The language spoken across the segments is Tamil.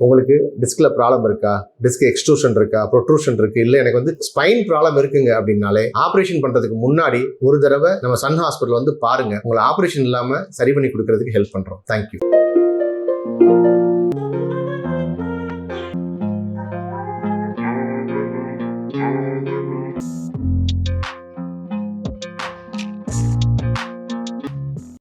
உங்களுக்கு டிஸ்கில் ப்ராப்ளம் இருக்கா? டிஸ்க் எக்ஸ்ட்ரூஷன் இருக்கா? ப்ரொட்ரூஷன் இருக்கு? இல்லை எனக்கு வந்து ஸ்பைன் ப்ராப்ளம் இருக்குங்க அப்படின்னாலே ஆப்ரேஷன் பண்ணுறதுக்கு முன்னாடி ஒரு தடவை நம்ம சன் ஹாஸ்பிட்டல் வந்து பாருங்க. உங்களை ஆப்ரேஷன் இல்லாமல் சரி பண்ணி கொடுக்கறதுக்கு ஹெல்ப் பண்ணுறோம் தேங்க்யூ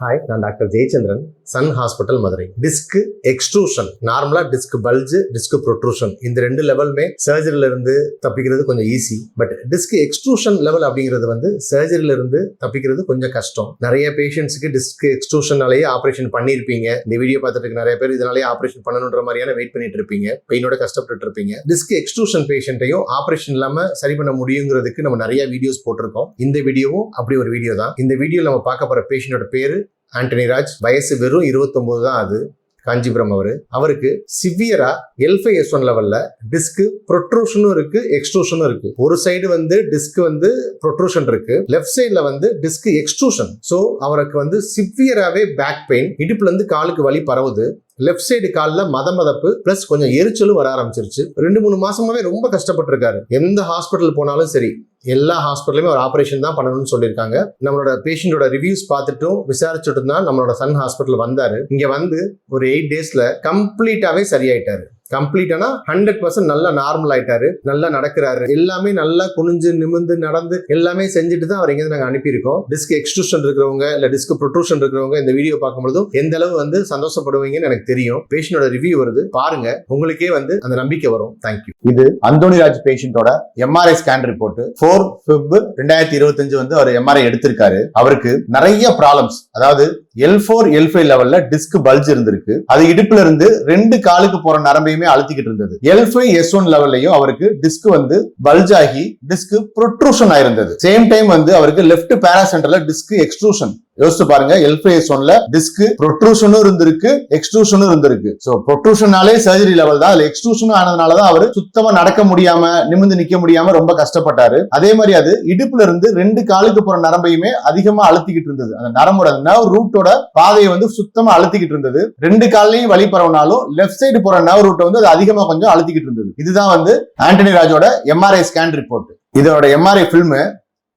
ஹாய் நான் doctor Jayachandran Sun hospital Madurai. Disc extrusion நார்மலா டிஸ்க் பல்ஜ் டிஸ்க் ப்ரொட்ரூஷன் இந்த ரெண்டு லெவலுமே சர்ஜரியில இருந்து தப்பிக்கிறது கொஞ்சம் easy but disc extrusion level அப்படிங்கிறது வந்து சர்ஜரியில இருந்து தப்பிக்கிறது கொஞ்சம் கஷ்டம். நிறைய பேஷண்ட்ஸுக்கு டிஸ்க் எக்ஸ்ட்ரூஷனாலேயே ஆப்ரேஷன் பண்ணியிருப்பீங்க. இந்த வீடியோ பார்த்துட்டு நிறைய பேர் இதனாலேயே ஆப்ரேஷன் பண்ணணுன்ற மாதிரியான வெயிட் பண்ணிட்டு இருப்பீங்க. பெயினோட கஷ்டப்பட்டு இருப்பீங்க. டிஸ்க் எக்ஸ்ட்ரூஷன் பேஷண்ட்டையும் ஆப்ரேஷன் இல்லாம சரி பண்ண முடியுங்கிறதுக்கு நம்ம நிறைய வீடியோஸ் போட்டிருக்கோம். இந்த வீடியோவும் அப்படி ஒரு வீடியோ தான். இந்த வீடியோ நம்ம பார்க்க போற பேஷண்டோட பேரு ஆண்டனி ராஜ் வயசு வெறும் 29 தான் அது. காஞ்சிபுரம் அவர். அவருக்கு சிவியரா எல்ஃபை எஸ் ஒன் லெவலில் டிஸ்க் ப்ரொட்ரூஷனும் இருக்கு எக்ஸ்ட்ரூஷனும் இருக்கு. ஒரு சைடு வந்து டிஸ்க் வந்து ப்ரொட்ரூஷன் இருக்கு லெஃப்ட் சைடில் வந்து டிஸ்க் எக்ஸ்ட்ரூஷன் ஸோ அவருக்கு வந்து சிவியராகவே பேக் பெயின் இடுப்புலேருந்து காலுக்கு வலி பரவுது. லெஃப்ட் சைடு காலில் மத மதப்பு பிளஸ் கொஞ்சம் எரிச்சலும் வர ஆரம்பிச்சிருச்சு. ரெண்டு மூணு மாசமாவே ரொம்ப கஷ்டப்பட்டிருக்காரு. எந்த ஹாஸ்பிட்டல் போனாலும் சரி எல்லா ஹாஸ்பிட்டலுமே ஒரு ஆப்ரேஷன் தான் பண்ணணும்னு சொல்லியிருக்காங்க. நம்மளோட பேஷண்டோட ரிவ்யூஸ் பார்த்துட்டும் விசாரிச்சுட்டு தான் நம்மளோட சன் ஹாஸ்பிட்டல் வந்தாரு. இங்க வந்து ஒரு எயிட் டேஸ்ல கம்ப்ளீட்டாவே சரியாயிட்டாரு. கம்ப்ளீட்டானா ஹண்ட்ரட் பர்சன்ட் நல்லா நார்மல் ஆயிட்டாரு. நல்லா நடக்கிறாரு. எல்லாமே நல்லா குனிஞ்சு நிமிந்து நடந்து எல்லாமே செஞ்சுட்டு தான் அவர் இங்க நாங்கள் அனுப்பியிருக்கோம். டிஸ்க் எக்ஸ்ட்ரூஷன் இருக்கிறவங்க இல்லை டிஸ்க் ப்ரொட்ரூஷன் இருக்கிறவங்க இந்த வீடியோ பார்க்கும்போதும் எந்த அளவு வந்து சந்தோஷப்படுவீங்கன்னு எனக்கு தெரியும். பேஷண்டோட ரிவ்யூ வருது. பாருங்க. உங்களுக்கே வந்து அந்த நம்பிக்கை வரும். தேங்க்யூ இது Antonyraj பேஷண்டோட MRI scan report four Feb ரெண்டாயிரத்தி இருபத்தஞ்சு வந்து அவர் எம்ஆர்ஐ எடுத்திருக்காரு. அவருக்கு நிறைய ப்ராப்ளம்ஸ் அதாவது எல் ஃபோர் எல் ஃபைவ் லெவல்ல டிஸ்க் பல்ஜ் இருந்திருக்கு. அது இடுப்புல இருந்து ரெண்டு காலுக்கு போற நரம்பையுமே அழுத்திக்கிட்டு இருந்தது. எல் ஃபைவ் எஸ் ஒன் லெவல்லையும் அவருக்கு டிஸ்க் வந்து பல்ஜ் ஆகி டிஸ்க் ப்ரொட்ரூஷன் ஆயிருந்தது. சேம் டைம் வந்து அவருக்கு லெஃப்ட் பேராசென்டர்ல டிஸ்க் எக்ஸ்ட்ரூஷன் யோசிச்சு பாருங்க எல்பிஎஸ் ஒன்ல டிஸ்க் ப்ரொட்ரூஷனும் இருந்திருக்கு எக்ஸ்ட்ரூஷனும் இருந்திருக்கு. சோ ப்ரொட்ரூஷனாலே சர்ஜரி லெவல் தான். அதுல எக்ஸ்ட்ரூஷனும் ஆனதுனாலதான் அவர் சுத்தமா நடக்க முடியாம நிமிந்து நிக்க முடியாம ரொம்ப கஷ்டப்பட்டாரு. அதே மாதிரி அது இடுப்புல இருந்து ரெண்டு காலுக்கு போற நரம்பையுமே அதிகமா அழுத்திக்கிட்டு இருந்தது. அந்த நரம்போட நர்வ் ரூட்டோட பாதையை வந்து சுத்தமா அழுத்திக்கிட்டு இருந்தது. ரெண்டு காலையும் வழி பரவினாலும் லெஃப்ட் சைடு போற நர்வ் ரூட்டை வந்து அது அதிகமா கொஞ்சம் அழுத்திக்கிட்டு இருந்தது. இதுதான் வந்து ஆண்டனி ராஜோட எம்ஆர்ஐ ஸ்கேன் ரிப்போர்ட் இதோட MRI film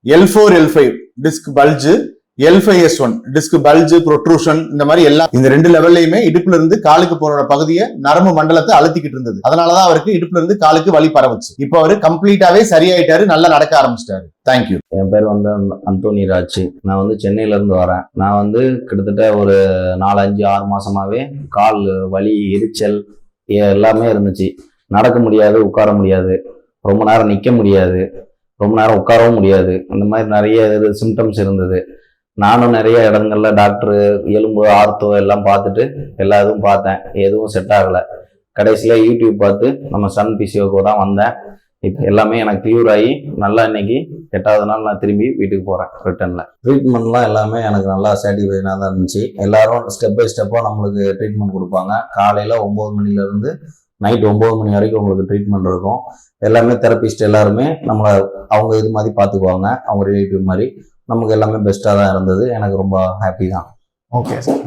L four L five disc bulge L five S one disc bulge protrusion இந்த மாதிரி எல்லாம் இந்த ரெண்டு லெவல்லையுமே இடுப்புல இருந்து காலுக்கு போற பகுதியை நரம்பு மண்டலத்தை அழுத்திக்கிட்டு இருந்தது. அதனாலதான் அவருக்கு இடுப்புல இருந்து காலுக்கு வலி பரவுச்சு. இப்போ அவரு கம்ப்ளீட்டாவே சரியாயிட்டாரு நல்லா நடக்க ஆரம்பிச்சிட்டாரு. தேங்க்யூ என் பேர் வந்து அந்த- அந்தோனி ராஜ் நான் வந்து சென்னையில இருந்து வரேன். நான் வந்து கிட்டத்தட்ட ஒரு நாலு அஞ்சு ஆறு மாசமாவே கால் வலி எரிச்சல் எல்லாமே இருந்துச்சு. நடக்க முடியாது உட்கார முடியாது. ரொம்ப நேரம் நிற்க முடியாது. ரொம்ப நேரம் உட்காரவும் முடியாது. இந்த மாதிரி நிறைய இது சிம்டம்ஸ் இருந்தது. நானும் நிறைய இடங்கள்ல டாக்டரு எலும்பு ஆர்த்தோ எல்லாம் பார்த்துட்டு எல்லா இதுவும் பார்த்தேன். எதுவும் செட் ஆகலை. கடைசியில் யூடியூப் பார்த்து நம்ம சன் பிசிஓக்கு தான் வந்தேன். இப்போ எல்லாமே எனக்கு கிளியர் ஆகி நல்லா இன்னைக்கு எட்டாவது நாள் நான் திரும்பி வீட்டுக்கு போகிறேன் ரிட்டனில் ட்ரீட்மெண்ட்லாம் எல்லாமே எனக்கு நல்லா சாட்டிஸ்ஃபைனாக தான் இருந்துச்சு. எல்லாரும் ஸ்டெப் பை ஸ்டெப்பாக நம்மளுக்கு ட்ரீட்மெண்ட் கொடுப்பாங்க. காலையில் ஒம்பது மணிலேருந்து நைட் ஒம்பது மணி வரைக்கும் உங்களுக்கு ட்ரீட்மெண்ட் இருக்கும். எல்லாமே தெரபிஸ்ட் எல்லாருமே நம்மளை அவங்க இது மாதிரி பார்த்துக்குவாங்க. அவங்க ரிலேட்டிவ் மாதிரி. நமக்கு எல்லாமே பெஸ்ட்டாக தான் இருந்தது. எனக்கு ரொம்ப ஹாப்பி தான். Okay sir